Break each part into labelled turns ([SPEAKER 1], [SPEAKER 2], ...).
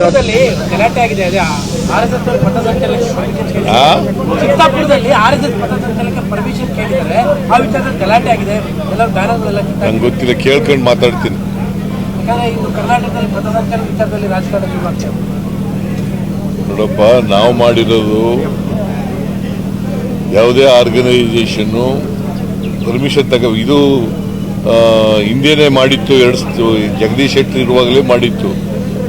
[SPEAKER 1] ಚಿತ್ತಾಪುರದಲ್ಲಿ ಗಲಾಟೆ ಆಗಿದೆ. ಅದೇ ಆರ್ ಎಸ್ ಎಸ್ ಪಥಸಂಚಲನಕ್ಕೆ ಪರ್ಮಿಷನ್ ಕೇಳಿದ್ದಾರೆ.
[SPEAKER 2] ಆ?
[SPEAKER 1] ಚಿತ್ತಾಪುರದಲ್ಲಿ ಆರ್ ಎಸ್ ಎಸ್ ಪಥಸಂಚಲನಕ್ಕೆ ಪರ್ಮಿಷನ್ ಕೇಳಿದ್ದಾರೆ. ಆ ವಿಚಾರದಲ್ಲಿ ಗಲಾಟೆ ಆಗಿದೆ. ಎಲ್ಲರೂ ಬ್ಯಾನರ್ಗಳೆಲ್ಲ ಕಿತ್ತಾಗಿದೆ
[SPEAKER 2] ನಂಗೆ ಗೊತ್ತಿಲ್ಲ ಕೇಳ್ಕೊಂಡು ಮಾತಾಡ್ತೀನಿ.
[SPEAKER 1] ಯಾಕಂದ್ರೆ ಇನ್ನು ಕರ್ನಾಟಕದಲ್ಲಿ ಪಥಸಂಚಲನ ವಿಚಾರದಲ್ಲಿ ರಾಜಕಾರಣ ಶುರುವಾಗ್ತದೆ
[SPEAKER 2] ನೋಡಪ್ಪ ನಾವು ಮಾಡಿರೋದು ಯಾವುದೇ ಆರ್ಗನೈಸೇಷನ್ನು ಪರ್ಮಿಷನ್ ತಗ ಇದು ಹಿಂದೇನೆ ಮಾಡಿತ್ತು ಎರಡು ಜಗದೀಶ್ ಶೆಟ್ಟಿ ಇರುವಾಗಲೇ ಮಾಡಿತ್ತು.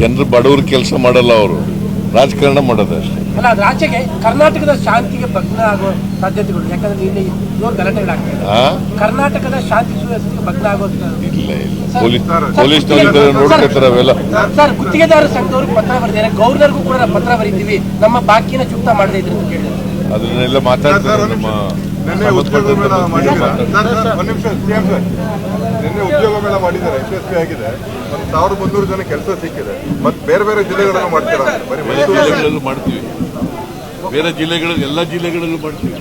[SPEAKER 2] ಜನರು ಬಡವರು ಕೆಲಸ ಮಾಡಲ್ಲ ಅವರು. ರಾಜಕಾರಣ ಮಾಡೋದು ಅಷ್ಟೇ.
[SPEAKER 1] ಅಲ್ಲ ರಾಜ್ಯಕ್ಕೆ ಕರ್ನಾಟಕದ ಶಾಂತಿಗೆ ಭಗ್ನ ಆಗೋ ಸಾಧ್ಯತೆಗಳು ಯಾಕಂದ್ರೆ ಇಲ್ಲಿ ಜೋರು ಗಲಾಟೆಗಳಾಗ್ತದೆ ಕರ್ನಾಟಕದ ಶಾಂತಿ ಸುವ್ಯವಸ್ಥೆಗೆ ಭಗ್ನ ಆಗೋ
[SPEAKER 2] ಇಲ್ಲ ಇಲ್ಲ. ಪೊಲೀಸ್ ಪೊಲೀಸ್ನವ್ರು ನೋಡ್ಕೊತಾರೆ ಅವೆಲ್ಲ.
[SPEAKER 1] ಸರ್ ಗುತ್ತಿಗೆದಾರ ಸಂಘದವರು ಪತ್ರ ಬರೆದಿದ್ದಾರೆ. ಗೌರ್ನರ್ಗೂ ಕೂಡ ಪತ್ರ ಬರೀತೀವಿ. ನಮ್ಮ ಬಾಕಿನ ಚುಕ್ತ ಮಾಡದೇ ಇದ್ರೆ ಅಂತ ಕೇಳಿದ್ದಾರೆ
[SPEAKER 2] ಅದನ್ನೆಲ್ಲ ಮಾತಾಡ್ತಾರೆ ನಮ್ಮ
[SPEAKER 3] ನಿನ್ನೆ ಮಾಡಿದ್ದೀರಾ ಯಶಸ್ವಿ ಆಗಿದೆ. ಒಂದು ಸಾವಿರದ ಮುನ್ನೂರು ಜನ ಕೆಲಸ ಸಿಕ್ಕಿದೆ. ಮತ್ತೆ ಬೇರೆ ಬೇರೆ ಜಿಲ್ಲೆಗಳನ್ನು ಮಾಡ್ತೀರಾ? ಬರೀ
[SPEAKER 2] ಬೇರೆ
[SPEAKER 3] ಮೈಸೂರು
[SPEAKER 2] ಜಿಲ್ಲೆಗಳಲ್ಲೂ ಮಾಡ್ತೀವಿ. ಬೇರೆ ಜಿಲ್ಲೆಗಳಲ್ಲಿ ಎಲ್ಲ ಜಿಲ್ಲೆಗಳಲ್ಲೂ ಮಾಡ್ತೀವಿ.